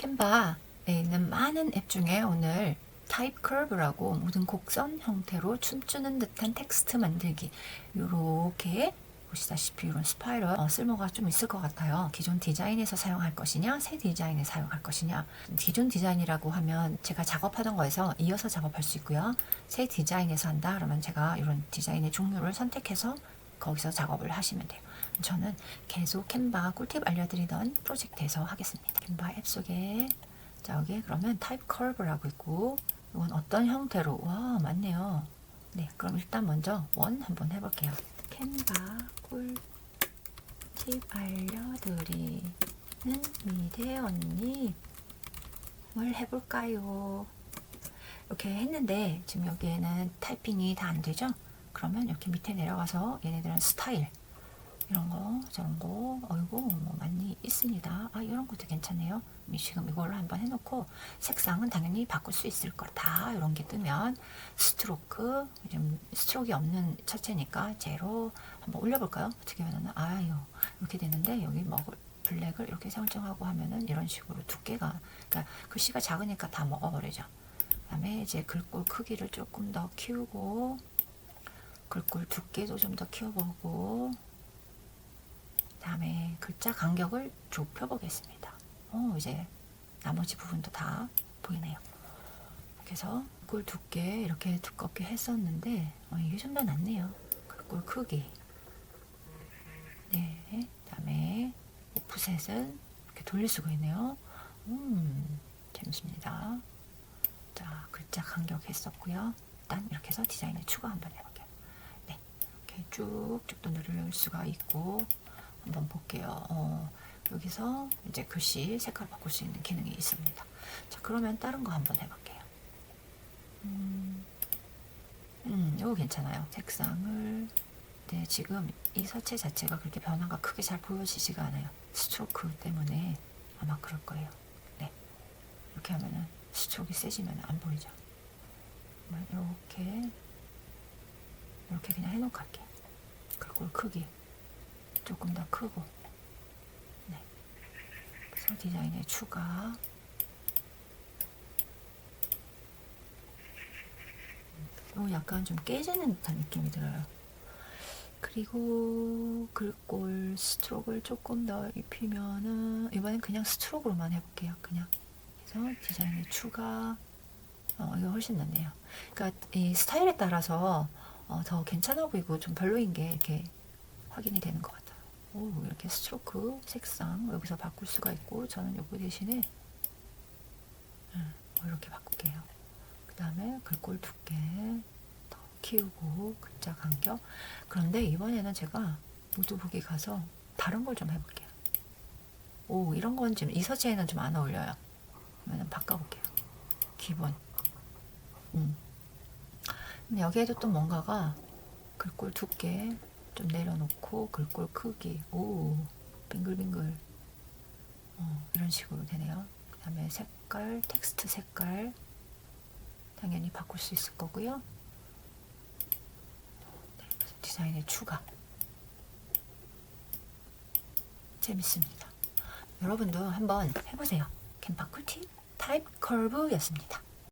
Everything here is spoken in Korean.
캔바에 있는 많은 앱 중에 오늘 타입 커브라고 모든 곡선 형태로 춤추는 듯한 텍스트 만들기 요렇게 보시다시피 이런 스파이럴 어, 쓸모가 좀 있을 것 같아요. 기존 디자인에서 사용할 것이냐, 새 디자인에 사용할 것이냐. 기존 디자인이라고 하면 제가 작업하던 거에서 이어서 작업할 수 있고요. 새 디자인에서 한다 그러면 제가 이런 디자인의 종류를 선택해서 거기서 작업을 하시면 돼요. 저는 계속 캔바 꿀팁 알려드리던 프로젝트에서 하겠습니다. 캔바 앱 속에 자 여기 그러면 타입 커브라고 있고 이건 어떤 형태로 와 맞네요. 네 그럼 일단 먼저 원 한번 해볼게요. 캔바 꿀팁 알려드리는 미대 언니 뭘 해볼까요? 이렇게 했는데 지금 여기에는 타이핑이 다 안 되죠? 그러면 이렇게 밑에 내려가서 얘네들은 스타일 이런 거 저런 거 어이구 뭐 많이 있습니다. 아 이런 것도 괜찮네요. 지금 이걸로 한번 해놓고 색상은 당연히 바꿀 수 있을 거다 이런 게 뜨면 스트로크 좀 스트로크가 없는 차체니까 제로 한번 올려볼까요? 어떻게 하면 아유 이렇게 되는데 여기 먹을 블랙을 이렇게 설정하고 하면은 이런 식으로 두께가 그러니까 글씨가 작으니까 다 먹어버리죠. 그다음에 이제 글꼴 크기를 조금 더 키우고 글꼴 두께도 좀 더 키워보고 다음에 글자 간격을 좁혀 보겠습니다. 어, 이제 나머지 부분도 다 보이네요. 그래서 글꼴 두께 이렇게 두껍게 했었는데 어, 이게 좀 더 낫네요. 글꼴 크기. 네, 다음에 오프셋은 이렇게 돌릴 수가 있네요. 음, 재밌습니다. 자, 글자 간격 했었고요. 일단 이렇게 해서 디자인을 추가 한번 해볼게요. 네, 이렇게 쭉쭉 또 누를 수가 있고 한번 볼게요. 어, 여기서 이제 글씨 색깔 바꿀 수 있는 기능이 있습니다. 자, 그러면 다른 거 한번 해볼게요. 음, 음, 이거 괜찮아요. 색상을 네, 지금 이 서체 자체가 그렇게 변화가 크게 잘 보여지지가 않아요. 스트로크 때문에 아마 그럴 거예요. 네, 이렇게 하면은 스트로크가 세지면 안 보이죠. 이렇게 이렇게 그냥 해놓고 할게요. 그리고 크기 조금 더 크고 네. 그래서 디자인에 추가 요 약간 좀 깨지는 듯한 느낌이 들어요. 그리고 글꼴 스트로크를 조금 더 입히면은 이번엔 그냥 스트로크로만 해볼게요. 그냥 그래서 디자인에 추가 어, 이거 훨씬 낫네요. 그러니까 이 스타일에 따라서 어, 더 괜찮아 보이고 좀 별로인 게 이렇게 확인이 되는 것 같아요. 오, 이렇게 스트로크 색상 여기서 바꿀 수가 있고 저는 요거 대신에 음, 이렇게 바꿀게요. 그 다음에 글꼴 두께 더 키우고 글자 간격 그런데 이번에는 제가 보기 가서 다른 걸 좀 해볼게요. 오 이런 건 지금 이 서체에는 좀 안 어울려요. 그러면 바꿔볼게요. 기본 음. 여기에도 또 뭔가가 글꼴 두께 좀 내려놓고 글꼴 크기 오 빙글빙글 어, 이런 식으로 되네요. 그 다음에 색깔 텍스트 색깔 당연히 바꿀 수 있을 거고요. 네, 디자인의 추가 재밌습니다. 여러분도 한번 해보세요. 캔바 꿀팁 타입 커브였습니다.